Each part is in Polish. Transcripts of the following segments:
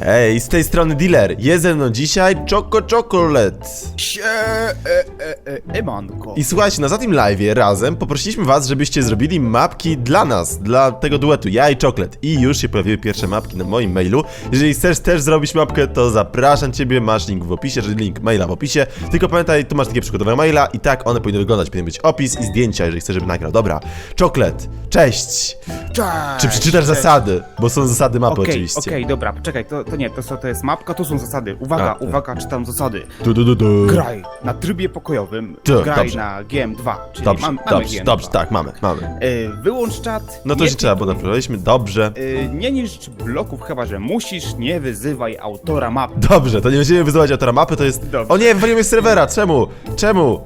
Hej, z tej strony dealer. Jest ze mną dzisiaj Choco Chocolate. Sie, e, e, e, emanko. I słuchajcie, na zatim live razem poprosiliśmy was, żebyście zrobili mapki dla nas, dla tego duetu, ja i Chocolate. I już się pojawiły pierwsze mapki na moim mailu. Jeżeli chcesz też zrobić mapkę, to zapraszam ciebie, masz link w opisie, czyli link maila w opisie. Tylko pamiętaj, tu masz takie przygotowane maila i tak one powinny wyglądać. Powinien być opis i zdjęcia, jeżeli chcesz, żeby nagrał. Dobra, Chocolate, cześć! Cześć, Czy przeczytasz zasady? Bo są zasady mapy Okej, oczywiście. okej, dobra, poczekaj, to, to nie, to, to jest mapka, to są zasady. Uwaga, A, tak. uwaga, czytam zasady. Du, du, du, du. Graj na trybie pokojowym, Tu, graj dobrze. na GM2, czyli Dobrze, mam, mamy dobrze, GM2. dobrze, tak, mamy, mamy. E, wyłącz czat. No to nie się trzeba, bo naprawiliśmy, dobrze. E, nie niszcz bloków, chyba że musisz, nie wyzywaj autora mapy. Dobrze, to nie będziemy wyzywać autora mapy, to jest... Dobrze. O nie, wywaliłem z serwera, czemu? Czemu?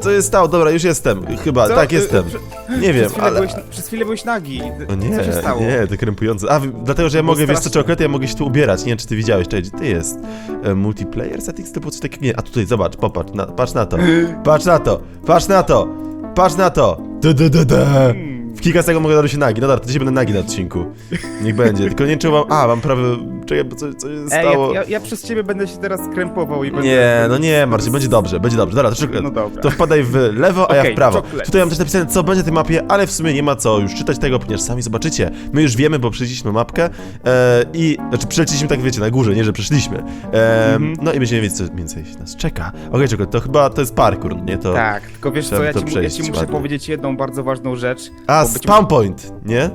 Co jest stało? Dobra, już jestem, chyba, Co? tak Y, jestem. prze- Nie wiem, przez chwilę, ale... byłeś, przez chwilę byłeś nagi. O nie, Co się stało? nie, to krępujące. A, dlatego, że ja mogę, wiesz co, straszne. czekolady, ja mogę się tu ubierać. Nie wiem, czy ty widziałeś, gdzie ty jest? E, multiplayer settings było coś takiego? Nie, a tutaj, zobacz, popatrz, na, patrz na to. Patrz na to, patrz na to, patrz na to. Da, da, da, da. W kilka sekund mogę dać się nagi. No dobra, to dzisiaj będę nagi na odcinku. Niech będzie. Tylko nie wiem, czy mam... A, mam prawie... Czekaj, bo co, co się Ej, stało? ja, ja, ja przez ciebie będę się teraz krępował i będę... Nie, no nie, Marcin, będzie dobrze, będzie dobrze. Dobra, to, No dobra. to wpadaj w lewo, a ja Okej, w prawo. czoklet. Tutaj mam też napisane, co będzie na tej mapie, ale w sumie nie ma co już czytać tego, ponieważ sami zobaczycie. My już wiemy, bo przeszliśmy mapkę e, i... Znaczy, przeleciliśmy tak, wiecie, na górze, nie, że przeszliśmy. E, Mhm. No i będziemy wiedzieć, co więcej nas czeka. Okej, czekaj, to chyba to jest parkour, nie? To... Tak, tylko wiesz co, Trzeba ja to ci, mu- ja przejść ci muszę ładnie. powiedzieć jedną bardzo ważną rzecz. A, bo być- spawn point, nie?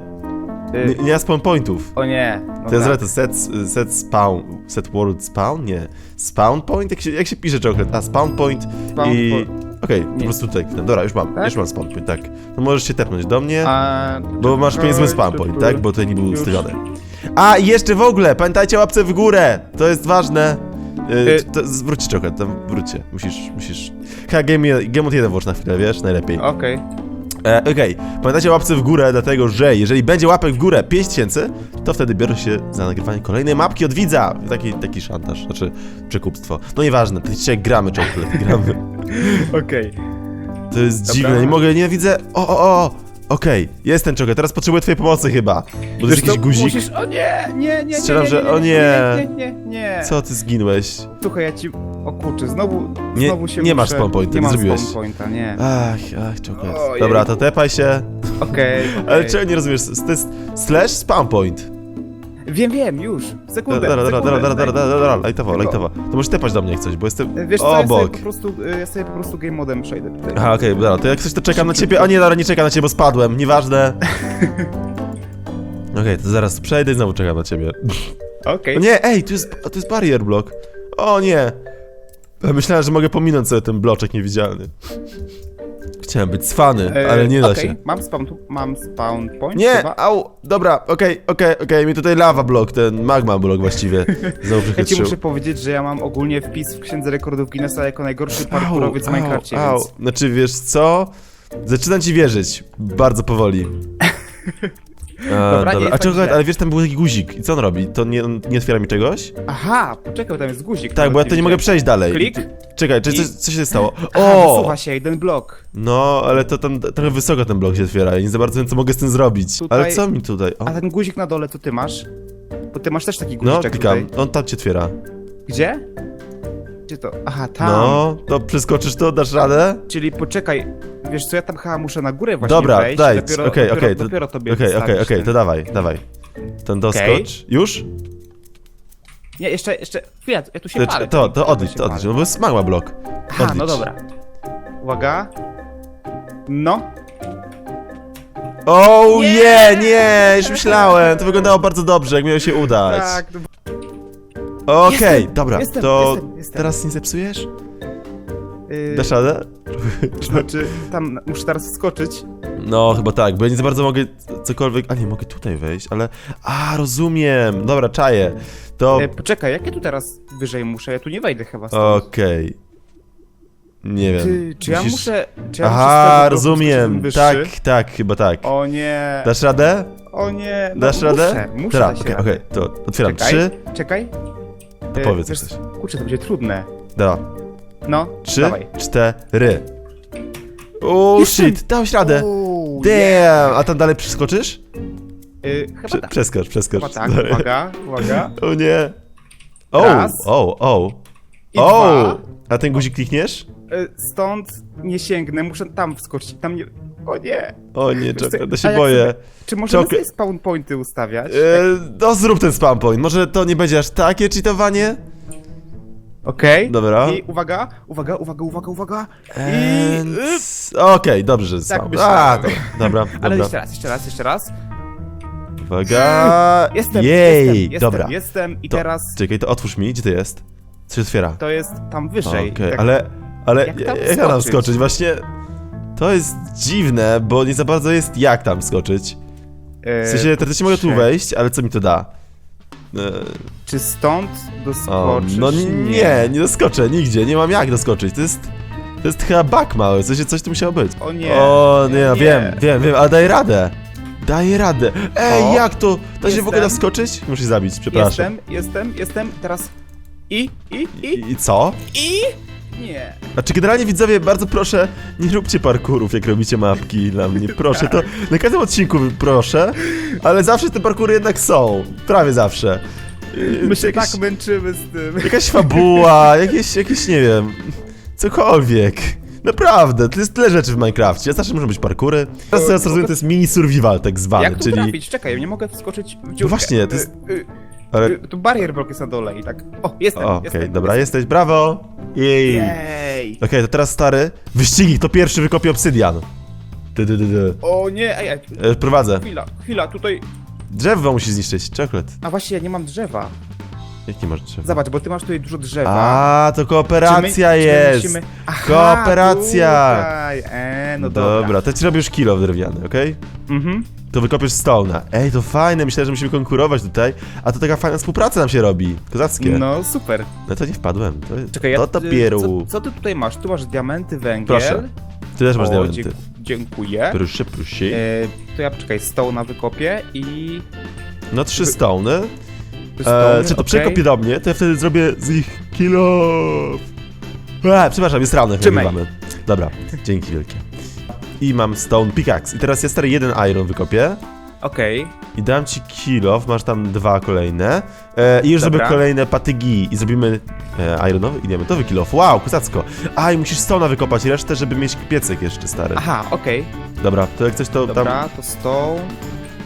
Y, Nie, nie ma spawn pointów. O nie. No To jest tak. to set, set spawn, set world spawn? Nie. Spawn point? Jak się, jak się pisze czoklet? A, spawn point Spawn i... po- Okej, po Nie. prostu tutaj kliknę. Dobra, już mam, Tak? już mam spawn point, tak. No możesz się tepnąć do mnie, A, bo masz pieniędzy spawn point, tak? Bo tutaj nie był Już. A, i jeszcze w ogóle, pamiętajcie o łapce w górę! To jest ważne. Yy, Y- to, zwróćcie czoklet, tam wróćcie. Musisz, musisz... Chyba game, game od 1 włącz na chwilę, wiesz? Najlepiej. Okej. E, Okej, pamiętajcie o łapce w górę, dlatego że jeżeli będzie łapek w górę 5000, to wtedy biorę się za nagrywanie kolejnej mapki od widza. Taki, taki szantaż, znaczy przekupstwo. No nieważne, to dzisiaj gramy czokolad, gramy. Okej. To jest Dobra. dziwne, nie mogę, nie widzę. O, o, o! Okej, jest ten czokolad, teraz potrzebuję twojej pomocy chyba. Bo to jest jakiś guzik. Musisz... O nie, nie, nie, nie, Strzelam, nie, że- nie, o nie. Nie, nie, nie, nie. Co ty zginłeś? Słuchaj, ja ci... O kurczę, znowu, Nie- znowu się nie masz muszę... spawn pointa, nie nie mam zrobiłeś. spawn pointa, nie. Ach, ach. Ojej. Dobra, to tepaj się. Okej, Ale okej. czego nie rozumiesz? To jest slash spawn point. Wiem, wiem, już. Sekundę, Dobra, dobra, dobra, sekundę. dobra, dobra, dobra, dobra, lajtowo, Tylko- lajtowo. To możesz tepać do mnie jak coś, bo jestem Wiesz co, ja sobie obok. po prostu, y, ja sobie po prostu game modem przejdę tutaj. Aha, okej, dobra, to jak coś to czekam na ciebie. O nie, dobra, nie czekam na ciebie, bo spadłem, nieważne. Okej, to zaraz przejdę i znowu czekam na ciebie. Okej. O nie, ej, tu jest, tu jest barrier block. O nie. Myślałem, że mogę pominąć sobie ten bloczek niewidzialny. Chciałem być cwany, E, ale nie da okej, się. Mam spawn, tu- mam spawn point Nie, chyba. au, dobra, okej, okej, okej, mi tutaj lava block, ten magma block właściwie. Znowu Ja ci przychytrzył. muszę powiedzieć, że ja mam ogólnie wpis w księdze rekordów Guinnessa jako najgorszy parkurowiec w Minecrafcie, au, więc... Znaczy, wiesz co? Zaczynam ci wierzyć. Bardzo powoli. A, Dobra, nie jest A tak czekaj, źle. ale wiesz, tam był taki guzik. I co on robi? To nie, on nie otwiera mi czegoś? Aha, poczekaj, tam jest guzik. Tak, bo ja to nie mogę przejść dalej. Klik? Czekaj, czy I- coś, co się stało? O! O! Wysuwa się jeden blok. No, ale to tam trochę wysoko ten blok się otwiera. Ja nie za bardzo wiem, co mogę z tym zrobić. Tutaj- Ale co mi tutaj? O. A ten guzik na dole, co ty masz? Bo ty masz też taki No, guziczek klikam. tutaj. On tam cię otwiera. Gdzie? Gdzie to? Aha, tam. No, to przeskoczysz to, dasz radę? Czyli poczekaj, wiesz co, ja tam chyba muszę na górę właśnie Dobra, wejść. daj, dopiero, okej, dopiero, okej, to- dopiero tobie Okej, okej, to dawaj, dawaj. Ten doskocz. Już? Nie, jeszcze, jeszcze, chwila, ja tu się To, palę. to, to odlicz, to odlicz, no bo jest magma blok. No odlicz. dobra. Uwaga. No. O Nie! nie, nie, już myślałem, to wyglądało bardzo dobrze, jak miało się udać. Tak. no- Okej, Jestem, dobra, jestem, to jestem, jestem. teraz nie zepsujesz? Yy, Dasz radę? znaczy, tam muszę teraz wskoczyć. No, chyba tak, bo ja nie za bardzo mogę cokolwiek... A nie, mogę tutaj wejść, ale... A, rozumiem, dobra, czaję. To... E, poczekaj, jak ja tu teraz wyżej muszę? Ja tu nie wejdę chyba stąd. Okej. Nie wiem. Ty, czy ja musisz- muszę... Czy ja muszę z Aha, tego rozumiem, skoczyć wyższy? tak, tak, chyba tak. O nie. Dasz radę? O nie. No, Dasz muszę, radę? Muszę Dobra, dać okej, radę. okej, to otwieram. Czekaj, Trzy, Czekaj. to E, powiedz wiesz- coś. Kurczę, to będzie trudne. Dobra, No, trzy, dawaj. cztery. O, Jestem. shit, dałeś radę. Uuu, Damn, a tam dalej przeskoczysz? Y, chyba Prze tak. przeskocz, przeskocz. Chyba tak, Sorry. uwaga, uwaga. O nie. O, Raz. o, o. I O! dwa. A ten guzik klikniesz? Y, stąd nie sięgnę, muszę tam wskoczyć, tam nie... O nie. O nie, Wiesz co, czekaj, to a się jak boję. sobie- Czy możemy Czokle- sobie spawn pointy ustawiać? E, no zrób ten spam point, może to nie będzie aż takie cheatowanie? Okej. Dobra. I uwaga, uwaga, uwaga, uwaga, uwaga. And... I... Okej, dobrze, że Tak myślałem. A, dobra, dobra, Ale dobra. jeszcze raz, jeszcze raz, jeszcze raz. Uwaga. Jestem, Jej, jestem, jestem, dobra. jestem i To- teraz Czekaj, to otwórz mi, gdzie to jest? Co się otwiera? to jest tam Okej, wyżej. Tak, ale, ale jak jak, tam skoczyć? Właśnie to jest dziwne, bo nie za bardzo jest jak tam skoczyć. W sensie, teoretycznie mogę tu wejść, ale co mi to da? E, Czy stąd o, doskoczysz? no nie, nie doskoczę, nigdzie, nie mam jak doskoczyć, to jest... To jest chyba bug mały, w sensie coś tu musiało być. O nie. O nie, nie. wiem, wiem, wiem, ale daję radę. Daję radę. Ej, O, jak to? Da się w ogóle wskoczyć? Muszę się zabić, przepraszam. Jestem, jestem, jestem, teraz i, i, i, I, I co? i, nie. Znaczy generalnie widzowie, bardzo proszę, nie róbcie parkurów, jak robicie mapki dla mnie, proszę, to na każdym odcinku proszę, ale zawsze te parkury jednak są, prawie zawsze. My się jakaś, tak męczymy z tym. jakaś fabuła, jakieś, jakieś, nie wiem, cokolwiek. Naprawdę, to jest tyle rzeczy w Minecrafcie, zawsze muszą być parkury. Teraz teraz rozumiem, to jest mini survival tak zwany, Jak tu czyli... trafić? Czekaj, ja nie mogę wskoczyć w dziurkę. No właśnie, to jest- Y, y, Ale... Tu barier block jest na dole i tak... O, jestem, Okej, jestem. dobra, jesteś, brawo! Jej! Jej. Okej, to teraz stary, wyścigi, kto pierwszy wykopie obsydian. Dy, dy, dy, dy. O nie, ej, ej, E, Prowadzę. chwila, chwila, tutaj... Drzewo musi zniszczyć, czekoladt. A właśnie, ja nie mam drzewa. Jaki masz drzewo? Zobacz, bo ty masz tutaj dużo drzewa. A, to Czy kooperacja my- czy my jest! musimy- Aha, Kooperacja! Tutaj. E, no dobra. Dobra, to ci robię już kilo drewniany, okej? Mhm. To wykopiesz stone'a. Ej, to fajne, myślę, że musimy konkurować tutaj, a to taka fajna współpraca nam się robi. Kozackie. No, No super. to nie wpadłem. To, Czekaj, ja... to dopiero. Co, co ty tutaj masz? Tu masz diamenty, węgiel. Proszę. Ty też masz O, diamenty. dzie- dziękuję. Proszę, proszę. E, to ja, czekaj, stoł na wykopię i... No trzy stone'y. E, Stone, czy to okej. przekopie do mnie, to ja wtedy zrobię z nich kilo. E, przepraszam, jest Trzymaj. nagrywamy. Dobra, dzięki wielkie. I mam stone pickaxe. I teraz ja stary jeden iron wykopię. Okej. I dam ci kilo, masz tam dwa kolejne. E, I już Dobra. zrobię kolejne patygi. I zrobimy e, ironowy i diamentowy kilo. Wow, kozacko. A, i musisz stona wykopać resztę, żeby mieć piecyk jeszcze stary. Aha, okej. Dobra, to jak coś to tam... Dobra, to stoł.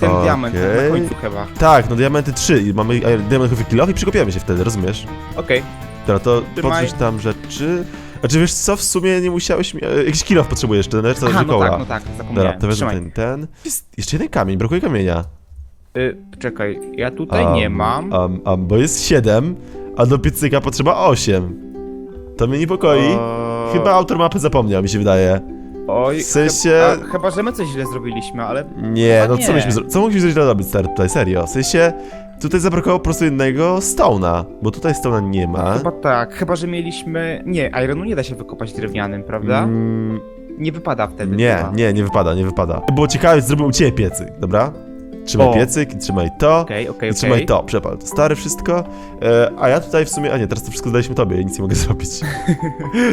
Ten Okej. diament na końcu chyba. Tak, no diamenty 3 i mamy iron- diamentowy kilo i przykopiemy się wtedy, rozumiesz? Okej. Dobra, to Trzymaj. podrzuć tam rzeczy. Znaczy wiesz co, w sumie nie musiałeś mi... e, Jakiś kilo potrzebujesz, ten resztę Aha, no wykoła. tak, no tak, Dobra, zapomniałem. to wezmę Trzymaj. ten, ten. Jest jeszcze jeden kamień, brakuje kamienia. Y, czekaj, ja tutaj nie Am, mam. am, am, bo jest 7, a do piecyka potrzeba 8. To mnie niepokoi. O, Chyba autor mapy zapomniał, mi się wydaje. Oj, w sensie- chyba, chyba, że my coś źle zrobiliśmy, ale... Nie, Chyba no co nie. myśmy zro... Co mogliśmy źle robić, stary, tutaj, serio? W sensie, tutaj zabrakło po prostu jednego stone'a, bo tutaj stone'a nie ma. Chyba tak, chyba że mieliśmy... Nie, ironu nie da się wykopać drewnianym, prawda? Mm, Nie wypada wtedy nie, chyba. nie, nie wypada, nie wypada. Było ciekawe, zrobił u ciebie piecyk, dobra? Trzymaj O. piecyk i trzymaj to. Okej, okej, I trzymaj to, przepal to stare wszystko, e, a ja tutaj w sumie, a nie, teraz to wszystko zdaliśmy tobie, ja nic nie mogę zrobić.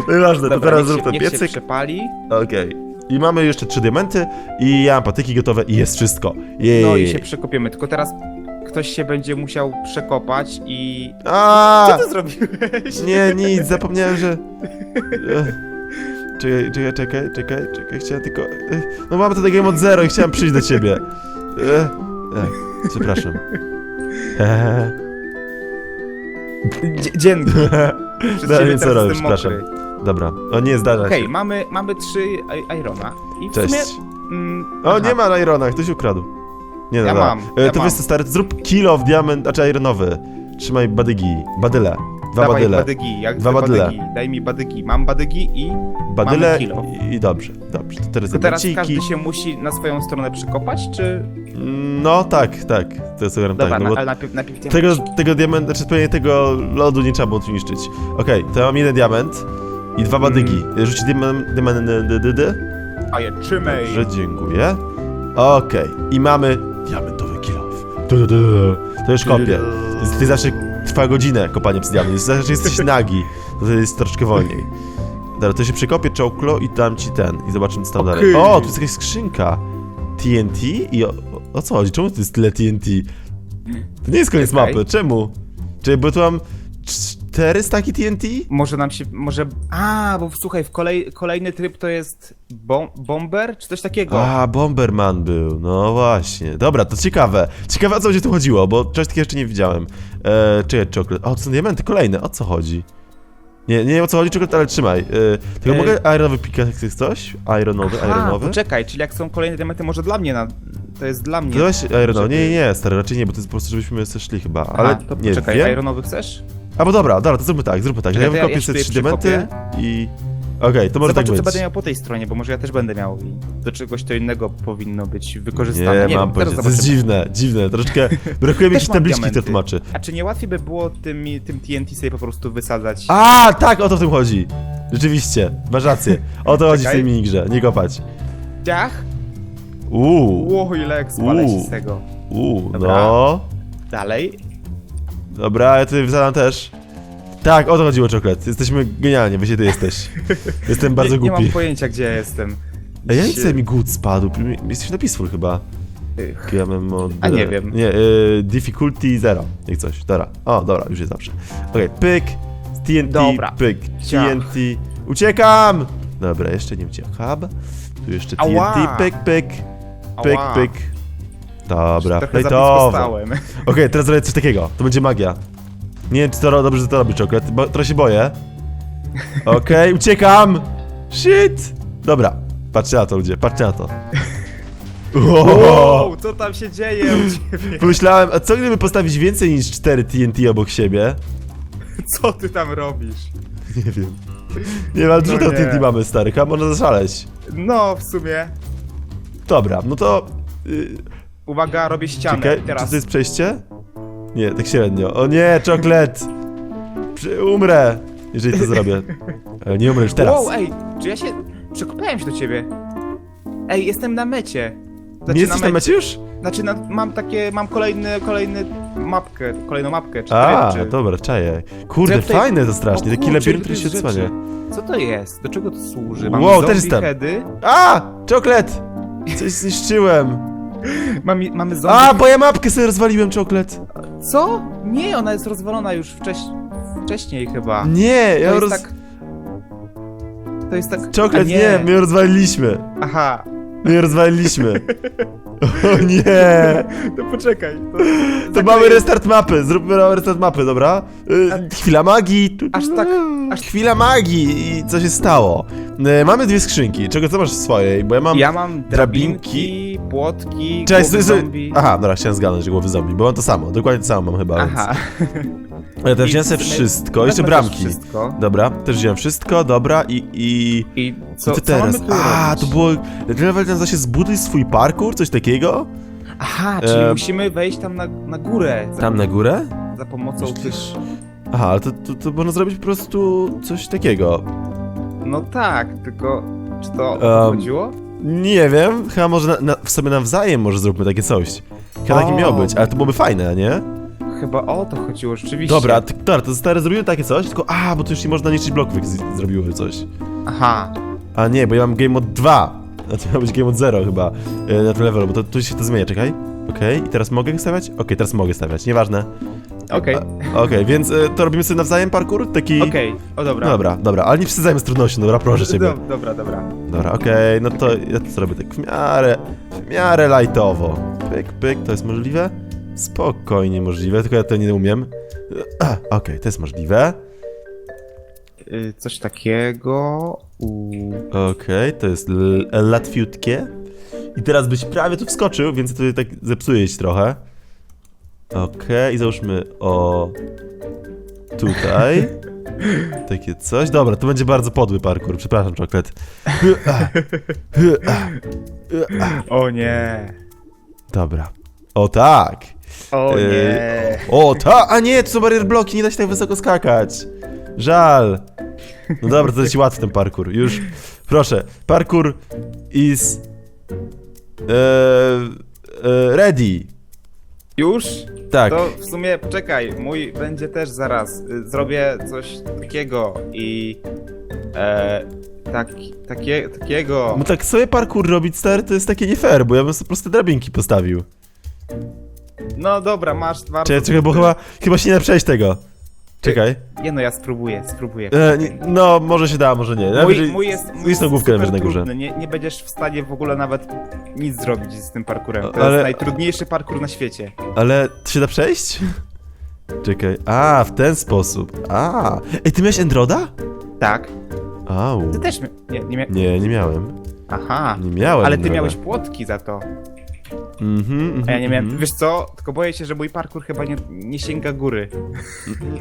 no nieważne, to teraz zrób ten niech się piecyk. przepali. Okej. I mamy jeszcze trzy diamenty i ja mam patyki gotowe i jest wszystko. Jej. No i się przekopiemy, tylko teraz ktoś się będzie musiał przekopać i... A! Co ty zrobiłeś? Nie, nic, zapomniałem, że... Czekaj, czekaj, czekaj, czekaj, czekaj, chciałem tylko... No mamy to game od zero i chciałem przyjść do ciebie. Ech. Ech. Przepraszam. Eee. Dzie- Dzięki. Przez No, ciebie co teraz robisz, jestem przepraszam. mokry. Dobra, o nie, zdarza Okej, się. mamy, mamy trzy i- Irona. I w Cześć. sumie... Mm, O, aha. nie ma na Irona, ktoś ukradł. Nie, Ja dobra. mam, E, ja to mam. wiesz co, stary, to zrób kilo w diament, znaczy ironowy. Trzymaj badygi, badyle. Dwa Dawaj badyle. badygi, jak Dwa badyle. badygi. Daj mi badygi. Mam badygi i... Badyle mamy kilo. i, i dobrze, dobrze. To teraz To teraz każdy się musi na swoją stronę przekopać, czy... No tak, tak. To jest tak, Dobra, no na, bo ale najpierw, najpierw tego, tego diament, znaczy pewnie tego lodu nie trzeba było tu niszczyć. Okej, to ja mam jeden diament i dwa badygi. Mm. Rzuci diament, diament, dy, dy, dy. A je trzymaj. Dobrze, dziękuję. Okej, i mamy diamentowy du. To już kopię. Ty zawsze trwa godzinę kopanie diament. Zawsze jesteś nagi. To jest troszkę wolniej. Dobra, to się przekopię czoklo i dam ci ten. I zobaczymy co tam dalej. Okej. O, tu jest jakaś skrzynka. TNT i o, O co chodzi? Czemu to jest tyle TNT? To nie jest koniec Czekaj. mapy, czemu? Czyli bo tu mam cztery staki TNT? Może nam się, może... A, bo słuchaj, w kolej, kolejny tryb to jest bom, bomber, czy coś takiego? A, Bomberman był, no właśnie. Dobra, to ciekawe. Ciekawe o co będzie tu chodziło, bo czegoś takiego jeszcze nie widziałem. Eee, czyje? O, to są diamenty kolejne, o co chodzi? Nie, nie wiem o co chodzi, czoklet, ale trzymaj. Eee, tylko Eee. mogę ironowy pickaxe jest coś? Ironowy, Aha, ironowy? poczekaj, czyli jak są kolejne diamenty, może dla mnie, na... to jest dla mnie. To weź ironowy. Nie, nie, stary, raczej nie, bo to jest po prostu, żebyśmy sobie szli chyba, Aha, ale to nie poczekaj, wiem. ironowy chcesz? A bo dobra, dobra, to zróbmy tak, zróbmy tak. że Czekaj, ja to ja- wykopię ja sobie sobie trzy diamenty i... Okej, to może Zobaczę, tak być. będę miał po tej stronie, bo może ja też będę miał i do czegoś to innego powinno być wykorzystane. Nie, Nie, mam wiem, teraz pojęcia, to jest zobaczymy. dziwne, dziwne, troszeczkę brakuje mi Też jakiejś mam tabliczki, która diamenty. tłumaczy. A czy nie łatwiej by było tym, tym TNT sobie po prostu wysadzać? A, tak, o to w tym chodzi. Rzeczywiście, masz rację. O to chodzi w Czekaj. tej minigrze, nie kopać. Ciach? Uuu, Ło, ile Uuu. z tego. uuu, Dobra. no. Dalej. Dobra, ja tutaj wysadzam też. Tak, o to chodziło, czoklet. Jesteśmy genialnie, właśnie ty jesteś. Jestem bardzo nie, nie głupi. mam pojęcia, gdzie ja jestem. Ej, ja nie chcę mi głód spadł. Jesteś na peaceful chyba. Ych. GMMO. A nie wiem. Nie, y, difficulty 0. Jak coś. Dobra. O, dobra, już jest zawsze. Okej, pyk. TNT, Dobra. pyk. TNT. Uciekam! Dobra, jeszcze nie uciekam. Tu jeszcze TNT, Ała. pyk, pyk. Pyk, Ała. pyk. Dobra, Trochę plejtowo. stałem. Okej, teraz zrobię coś takiego. To będzie magia. Nie wiem, czy to ro- dobrze, że to robi czoklet, bo trochę się boję. Okej, uciekam! Shit! Dobra, patrzcie na to ludzie, patrzcie na to. Wow. Wow, co tam się dzieje u ciebie? Pomyślałem, a co gdyby postawić więcej niż 4 TNT obok siebie? Co ty tam robisz? Nie wiem. Nie wiem, ale dużo No tego nie. TNT mamy, stary, chyba można zaszaleć. No, w sumie. Dobra, no to... Yy, Uwaga, robię ścianę. czekaj, Teraz. czy to jest przejście? Nie, tak średnio. O nie, czoklet! Przy- Umrę, jeżeli to zrobię. Ale nie umrę już teraz. Wow, ej, czy ja się... Przekopałem się do ciebie. Ej, jestem na mecie. Znaczy, nie jesteś na mecie już? Znaczy, na, mam takie, mam kolejny, kolejny mapkę, kolejną mapkę, cztery A, czy... dobra, czaję. Kurde, Ja tutaj- fajne to strasznie, taki kurczę, labirynt, ile który tu się jest odsłania. rzeczy. Co to jest? Do czego to służy? Mam Wow, zombie też jestem. heady. A! Czoklet! Coś zniszczyłem. Mam, mamy zombie... A, bo ja mapkę sobie rozwaliłem, czoklet. Co? Nie, ona jest rozwalona już wcześ... wcześniej chyba. Nie, to ja jest roz... tak... To jest tak... Czoklet, A nie. my ją rozwaliliśmy. Aha. My ją rozwaliliśmy. O nie! To poczekaj. To, To mamy restart mapy, zróbmy restart mapy, dobra? Y, chwila magii. Tu, Aż tak- aż- Chwila magii i co się stało? Y, mamy dwie skrzynki, czego co masz w swojej? Bo ja mam... Ja mam drabinki, płotki, Cześć, głowy zombie. Aha, dobra, chciałem zgadnąć, że głowy zombie, bo mam to samo, dokładnie to samo mam chyba, Aha. Ale też wziąłem sobie wszystko, jeszcze bramki. Wszystko. Dobra, też wziąłem wszystko, dobra i... i... I co, I co teraz? mamy tu A, robić? to było... Level nazywa się zbuduj swój parkour, coś takiego? Aha, czyli E, musimy wejść tam na, na górę za, Tam na górę? za pomocą tych... Aha, ale to, to, to można zrobić po prostu coś takiego. No tak, tylko... Czy to o to Em, chodziło? Nie wiem, chyba może na, na, w sobie nawzajem może zróbmy takie coś. Chyba takie O. miało być, ale to byłoby fajne, nie? Chyba o to chodziło, rzeczywiście. Dobra, t- dobra, to stary zrobimy takie coś, tylko a, bo tu już nie można niszczyć bloków, jak z- zrobiły coś. Aha. A nie, bo ja mam game mode 2. A to miał być game mode 0 chyba e, na tym levelu, bo to tu się to zmienia, czekaj. Okej, i teraz mogę stawiać? Okej, teraz mogę stawiać, nieważne. Okej. A- Okej, więc e, to robimy sobie nawzajem parkour? Taki... Okej, o dobra. No Dobra, dobra, ale nie przesadzajmy z trudnością, dobra, proszę ciebie. Do, dobra, dobra. Dobra, okej, no to ja to zrobię tak w miarę, w miarę lightowo. Pyk, pyk, to jest możliwe? Spokojnie możliwe, tylko ja to nie umiem. Ah, Okej, to jest możliwe. Y, coś takiego... U... Okej, to jest l- łatwiutkie. I teraz byś prawie tu wskoczył, więc tutaj tak zepsuję ci trochę. Okej, i załóżmy o... Tutaj. Takie coś. Dobra, to będzie bardzo podły parkour, przepraszam, czoklet. O nie. Dobra. O tak! O Yy, nie. O ta! A nie, to są barier bloki, nie da się tak wysoko skakać. Żal. No dobra, to jest łatwy ten parkour. Już, proszę. Parkour is... E, e, ready. Już? Tak. To w sumie, poczekaj, mój będzie też zaraz. Y, Zrobię coś takiego i... E, tak, takie, takiego... No tak sobie parkour robić, stary, to jest takie nie fair, bo ja bym sobie po prostu drabinki postawił. No dobra, masz bardzo... Czekaj, czekaj, bo chyba, chyba się nie da przejść tego. Czekaj. Nie no, ja spróbuję, spróbuję. E, nie, no, może się da, może nie. Mój, Najwyżej- mój jest, mój jest nogówkę super na górze. trudny. Nie, nie będziesz w stanie w ogóle nawet nic zrobić z tym parkurem. To Ale- jest najtrudniejszy parkur na świecie. Ale to się da przejść? Czekaj. A, w ten sposób. A. Ej, ty miałeś Endroda? Tak. Au. Ty też... Nie, nie mia... Nie, nie miałem. Aha. Nie miałem. Ale ty Endroda. miałeś płotki za to. Mhm, mhm, A ja nie miałem. mhm. Wiesz co? Tylko boję się, że mój parkur chyba nie, nie sięga góry.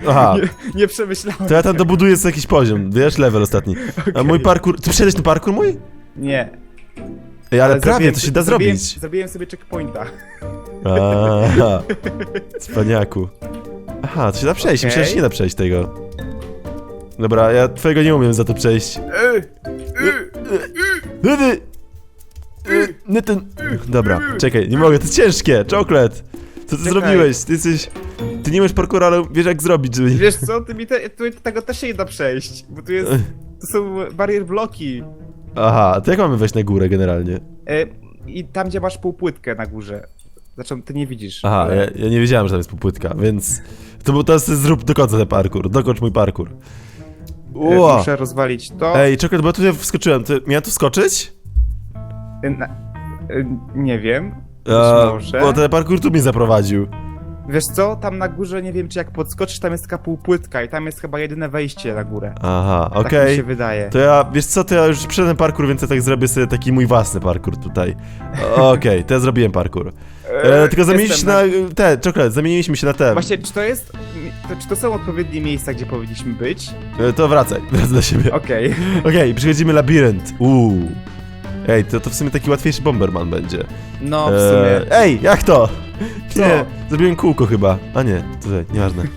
Aha. Nie, nie przemyślałem. To ja tam dobuduję sobie jakiś poziom, wiesz, level ostatni. A mój parkour... Ty przeszedłeś ten parkour mój? Nie. Ej, ale, prawie, zrobiłem to się da zrobić. Zrobiłem sobie checkpointa. Aha. Cwaniaku. Aha, to się da przejść, Okej. myślałem, że nie da przejść tego. Dobra, ja twojego nie umiem za to przejść. Ny, ny. Y, Nie ten... Dobra, czekaj, nie mogę, to ciężkie, czoklet. Co ty Czekaj. zrobiłeś? Ty jesteś... Ty nie masz parkour, ale wiesz jak zrobić, żeby... Wiesz co? Ty mi te, tu, tego też się nie da przejść. Bo tu jest. To są barier bloki. Aha, to jak mamy wejść na górę generalnie? E, I tam, gdzie masz półpłytkę na górze. Znaczy, ty nie widzisz. Aha, ja, ja nie wiedziałem, że tam jest popłytka, więc... To był teraz zrób do końca ten parkour, dokończ mój parkour. E, Ło! Muszę rozwalić to. Ej, czekaj, bo ja tutaj wskoczyłem, ty, miałem tu wskoczyć? E, Na, e, nie wiem. A, może. bo ten parkour tu mnie zaprowadził. Wiesz co? Tam na górze nie wiem, czy jak podskoczysz, tam jest taka półpłytka i tam jest chyba jedyne wejście na górę. Aha, Tak okej. mi się wydaje. To ja, wiesz co, to ja już przeszedłem parkour, więc ja tak zrobię sobie taki mój własny parkour tutaj. Okej, to ja zrobiłem parkour. E, tylko zamieniliśmy się jestem na... Te, czekaj, zamieniliśmy się na te. Właśnie, czy to jest. To, czy to są odpowiednie miejsca, gdzie powinniśmy być? E, to wracaj, wracaj do siebie. Okej. Okej, przechodzimy labirynt. Uuu. Ej, to, to w sumie taki łatwiejszy Bomberman będzie. No, w sumie. ej, jak to? Co? Nie, zrobiłem kółko chyba. A nie, tutaj, nieważne.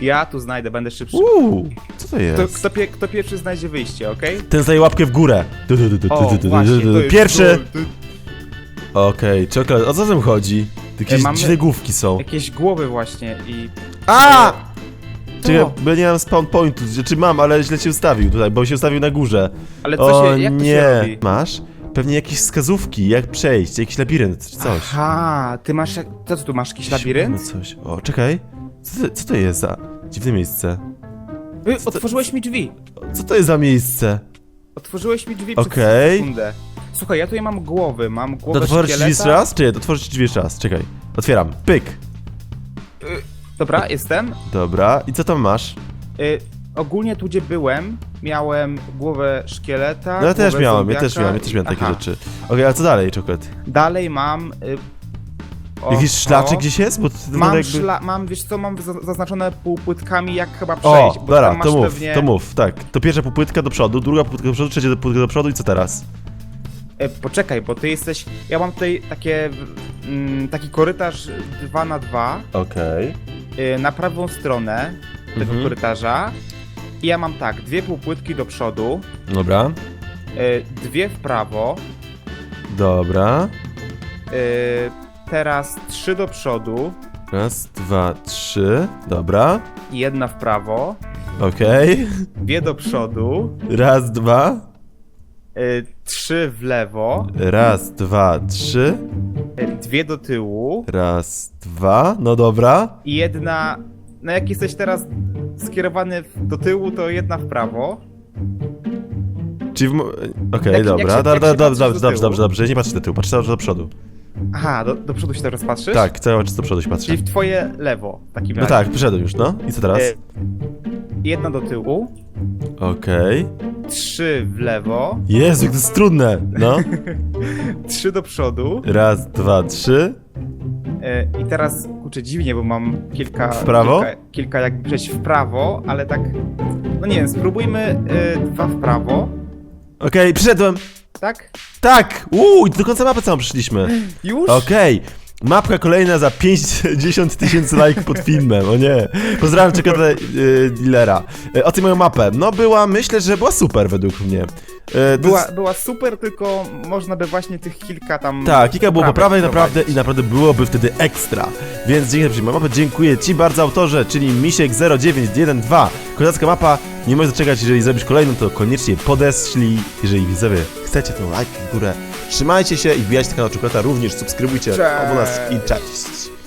Ja tu znajdę, będę szybszy. Uuu, co to Kto, jest? kto, pie, kto pierwszy znajdzie wyjście, okej? Ten daje łapkę w górę. Du, du, du, du, O, du, du, du, właśnie, du, to du. jest Pierwszy! to- to- Okej, czekolad, o co tam chodzi? Jakieś E, mamy- dziwne główki są. Jakieś głowy właśnie i... A! Co? Czekaj, bo ja nie mam spawn pointu, czy mam, ale źle się ustawił tutaj, bo się ustawił na górze. Ale co się, jak to nie, się robi? masz? Pewnie jakieś wskazówki, jak przejść, jakiś labirynt, czy coś. Aha, ty masz jak... Co ty tu masz, jakiś labirynt? coś. O, czekaj. Co to, co to jest za dziwne miejsce? Y, otworzyłeś mi drzwi. Co to jest za miejsce? Otworzyłeś mi drzwi przez Okej. sekundę. Słuchaj, ja tutaj mam głowy, mam głowę otworzyć drzwi szkieleta. jeszcze raz? Czy otworzyć drzwi jeszcze raz? Czekaj. Otwieram. Pyk. Dobra, jestem. Dobra. I co tam masz? Y, ogólnie tu, gdzie byłem, miałem głowę szkieleta, No ja też miałem, ja też miałem, ja też miałem takie Aha. rzeczy. Okej, a co dalej, czokolad? Dalej mam... Y, o, Jakiś szlaczek o. gdzieś jest? Bo Mam, jakby... szla, mam, wiesz co, mam za- zaznaczone półpłytkami, jak chyba O, przejść, bo dobra, to mów, pewnie... to mów, tak. To pierwsza popłytka do przodu, druga popłytka do przodu, trzecia popłytka do przodu i co teraz? E, poczekaj, bo ty jesteś... Ja mam tutaj takie... Mm, taki korytarz 2 na 2 Okej. y, na prawą stronę tego Mhm. korytarza i ja mam tak, dwie półpłytki do przodu, Dobra, y, dwie w prawo, dobra. y, teraz trzy do przodu, Raz, dwa, trzy, dobra. jedna w prawo, Okej. dwie do przodu, Raz, dwa. y, trzy w lewo, Raz, dwa, trzy. y, dwie do tyłu Raz, dwa. No dobra. i jedna... No jak jesteś teraz skierowany w- do tyłu, to jedna w prawo. Czyli w... mo- Okej, Jak- dobra. się- jak Dobra, się dobra, patrzysz dobrze, do dobrze, tyłu? dobrze, dobrze. Nie patrzę do tyłu, patrzę czas do przodu. Aha, do, do przodu się teraz patrzysz? Tak, cały czas do przodu się patrzę. Czyli w twoje lewo, w takim No razie. tak, przyszedłem już, no. I co teraz? Y, jedna do tyłu, Okej. trzy w lewo, Jezu, jak to jest trudne. No. trzy do przodu. Raz, dwa, trzy. E, I teraz, kurczę, dziwnie, bo mam kilka... W prawo? Kilka, kilka jakby przejść w prawo, ale tak... No nie wiem, spróbujmy e, dwa w prawo, Okej, przyszedłem. tak? Tak! Uuu, do końca mapy całą przyszliśmy. Już? Okej. Mapka kolejna za 50 tysięcy lajków pod filmem, o nie. Pozdrawiam czekoladę y, dealera. Y, o tej moją mapę. No była, myślę, że była super według mnie. To Była, była super, tylko można by właśnie tych kilka tam... Tak, kilka było poprawek naprawdę i naprawdę byłoby wtedy ekstra. Więc dzięki za przyjemną mapę, dziękuję Ci bardzo autorze, czyli Misiek0912. kozacka mapa, nie możesz doczekać, jeżeli zrobisz kolejną, to koniecznie podeślij, jeżeli widzowie chcecie, to like w górę. Trzymajcie się i wbijajcie na kanał Czekolata, również subskrybujcie Cześć. obu nas i cześć!